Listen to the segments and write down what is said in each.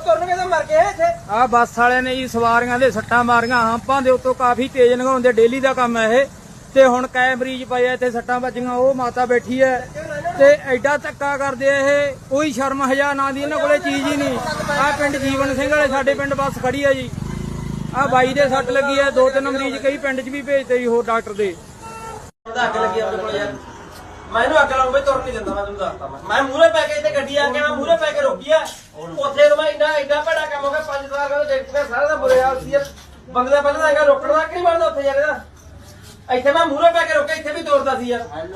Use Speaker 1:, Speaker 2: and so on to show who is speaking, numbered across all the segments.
Speaker 1: ਉਹ ਤੁਰਨਗੇ ਤਾਂ ਮਰ ਗਏ ਇੱਥੇ।
Speaker 2: ਆ ਬੱਸ ਵਾਲਿਆਂ ਨੇ ਜੀ ਸਵਾਰੀਆਂ ਦੇ ਸੱਟਾਂ ਮਾਰੀਆਂ ਹੰਪਾਂ ਦੇ ਉੱਤੋਂ ਕਾਫੀ ਤੇਜ਼ ਲੰਘਾਉਂਦੇ ਡੇਲੀ ਦਾ ਕੰਮ ਹੈ ਇਹ। ਤੇ ਹੁਣ ਕੈ ਮਰੀਜ਼ ਪਏ ਆ ਇੱਥੇ ਸੱਟਾਂ ਵੱਜੀਆਂ ਉਹ ਮਾਤਾ ਬੈਠੀ ਹੈ। ਤੇ ਐਡਾ ਧੱਕਾ ਕਰਦੇ ਆ ਇਹ ਕੋਈ ਸ਼ਰਮ ਹਜਾ ਨਾ ਦੀ ਇਹਨਾਂ ਕੋਲੇ ਚੀਜ਼ ਹੀ ਨਹੀਂ। ਆ ਪਿੰਡ ਜੀਵਨ ਸਿੰਘ ਵਾਲੇ ਸਾਡੇ ਪਿੰਡ ਬੱਸ ਖੜੀ ਹੈ ਜੀ। ਆ ਬਾਈ ਦੇ ਸੱਟ ਲੱਗੀ ਹੈ ਦੋ ਤਿੰਨ ਮਰੀਜ਼ ਕਈ ਪਿੰਡ 'ਚ ਵੀ ਭੇਜਤੇ ਜੀ ਹੋਰ ਡਾਕਟਰ ਦੇ।
Speaker 1: ਉਹਦਾ ਅੱਗ ਲੱਗੀ ਆਪਣੇ ਕੋਲ ਯਾਰ। ਮੈਂ ਇਹਨੂੰ ਅੱਗ ਲਾਉਂ ਬਈ ਤੁਰ ਨਹੀਂ ਦਿੰਦਾ ਮੈਂ ਤੁਹਾਨੂੰ ਦੱਸਦਾ ਮੈਂ। ਮੈਂ ਮੂਹਰੇ ਪੈ ਕੇ ਇੱਥੇ ਗੱਡੀ ਆ ਕੇ ਮੈਂ ਮੂਹਰੇ ਪੈ ਕੇ ਰੋਕੀ ਆ ਉੱਥੇ ਤਾਂ ਮੈਂ ਇੰਨਾ ਇੰਨਾ ਭੜਾ ਕੰਮ ਹੋ ਗਿਆ ਪੰਜ ਵਾਰ ਕਹਿੰਦਾ ਦੇਖ ਕੇ ਸਾਰਾ ਦਾ ਬੁਰੇ ਹਾਲ ਸੀ। ਯਾਰ ਬੰਦੇ ਦਾ ਪਹਿਲਾਂ ਤਾਂ ਹੈਗਾ ਰੋਕਣ ਦਾ ਕਿ ਨਹੀਂ ਬਣਦਾ ਉੱਥੇ ਯਾਰ ਇਹਦਾ ਇੱਥੇ ਮੈਂ ਮੂਹਰੇ ਪੈ ਕੇ ਰੋਕਿਆ ਇੱਥੇ ਵੀ ਤੋੜਦਾ ਸੀ ਯਾਰ।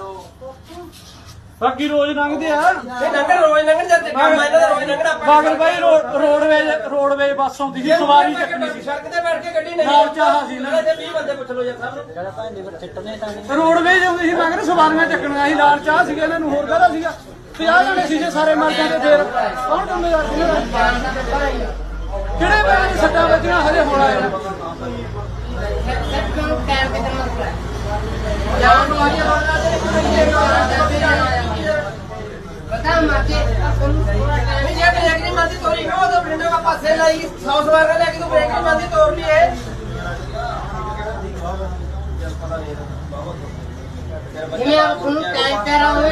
Speaker 2: ਬਾਕੀ ਰੋਜ਼ ਲੰਘਦੇ ਆ।
Speaker 1: ਇਹ ਨੰਗਰ ਰੋਜ਼ ਨੰਗਰ ਜਾਂਦੇ ਕੰਮ ਇਹਨਾਂ ਦਾ ਰੋਜ਼ ਨੰਗਰ ਆਪਾਂ
Speaker 2: ਬਾਗਲ ਬਾਈ ਰੋਡਵੇਜ ਰੋਡਵੇਜ ਬੱਸ ਆਉਂਦੀ ਸੀ ਸਵਾਰੀ ਚੱਕਣੀ ਸੀ।
Speaker 1: ਸੜਕ ਤੇ ਬੈਠ ਕੇ ਗੱਡੀ ਨਹੀਂ
Speaker 2: ਨਾਲ ਚਾਹਾ ਸੀ ਨਾ।
Speaker 1: ਇੱਥੇ 20 ਬੰਦੇ ਪੁੱਛ ਲਓ ਯਾਰ ਸਾਹਮਣੇ।
Speaker 2: ਰੋਡਵੇਜ ਆਉਂਦੀ ਸੀ ਮਗਰ ਸਵਾਰੀਆਂ ਚੱਕਣੀਆਂ ਸੀ ਲਾਲ ਚਾਹ ਸੀਗਾ ਇਹਨਾਂ ਨੂੰ ਹੋਰ ਕਾਹਦਾ ਸੀਗਾ? 50 ਜਣੇ ਸੀ ਜੇ ਸਾਰੇ ਮਰ ਜਾਂਦੇ ਫੇਰ। ਕੌਣ ਜ਼ਿੰਮੇਵਾਰ ਸੀ? ਇਹਨਾਂ ਦਾ? ਕਿਹੜੇ ਪੈਰਾਂ ਦੀ ਸੱਟਾਂ ਵੱਜੀਆਂ? ਹਜੇ ਹੁਣ ਆਏ
Speaker 1: ਨਹੀਂ ਜੇ ਬ੍ਰੇਕ ਨਹੀਂ ਮੰਨਦੀ ਤੋਰੀ ਕਿਉਂ ਉਹ ਬ੍ਰਿੰਡੋ ਦਾ ਪਾਸੇ ਲਾਈ 100 ਸਵਾਰ ਲੈ ਕੇ ਤੂੰ ਬ੍ਰੇਕ ਨਹੀਂ ਮੰਨਦੀ ਤੋੜ ਲਈ ਇਹ।
Speaker 3: ਜਿਵੇਂ ਆਪ ਤੁਹਾਨੂੰ ਟਾਈਮ ਤੇ ਕਰੋ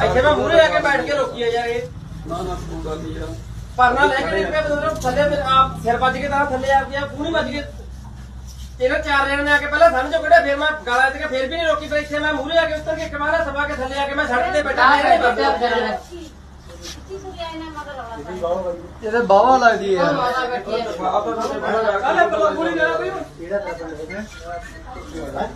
Speaker 1: ਇੱਥੇ ਮੈਂ ਮੂਹਰੇ ਆ ਕੇ ਬੈਠ ਕੇ ਰੋਕੀ ਆ ਯਾਰ ਇਹ। ਪਰਨਾ ਲੈ ਕੇ ਨਿਕਲਿਆ ਮਤਲਬ ਥੱਲੇ ਮੇਰੇ ਆਪ ਸਿਰ ਵੱਜ ਕੇ ਤਾਂ ਥੱਲੇ ਆ ਗਿਆ ਪੂਣੀ ਵੱਜ ਕੇ। ਇਹਨਾਂ ਚਾਰ ਜਣਿਆਂ ਨੇ ਆ ਕੇ ਪਹਿਲਾਂ ਸਮਝੋ ਕਿਹੜਾ ਫਿਰ ਮੈਂ ਗਾਲਾਂ ਤੇ ਫਿਰ ਵੀ ਨਹੀਂ ਰੋਕੀ ਪਰ ਇੱਥੇ ਮੈਂ ਮੂਹਰੇ ਆ ਕੇ ਉੱਤਰ ਕੇ ਕਮਾਰਾ ਸਭਾ ਕੇ ਥੱਲੇ ਆ ਕੇ ਮੈਂ ਸੜਕ ਤੇ ਬੈਠਾ
Speaker 3: ਆ
Speaker 2: ਇਹਦੇ ਬਾਵਾ ਲੱਗਦੀ
Speaker 1: ਪੂਰੀ ਕੋਈ?
Speaker 2: ਹੈ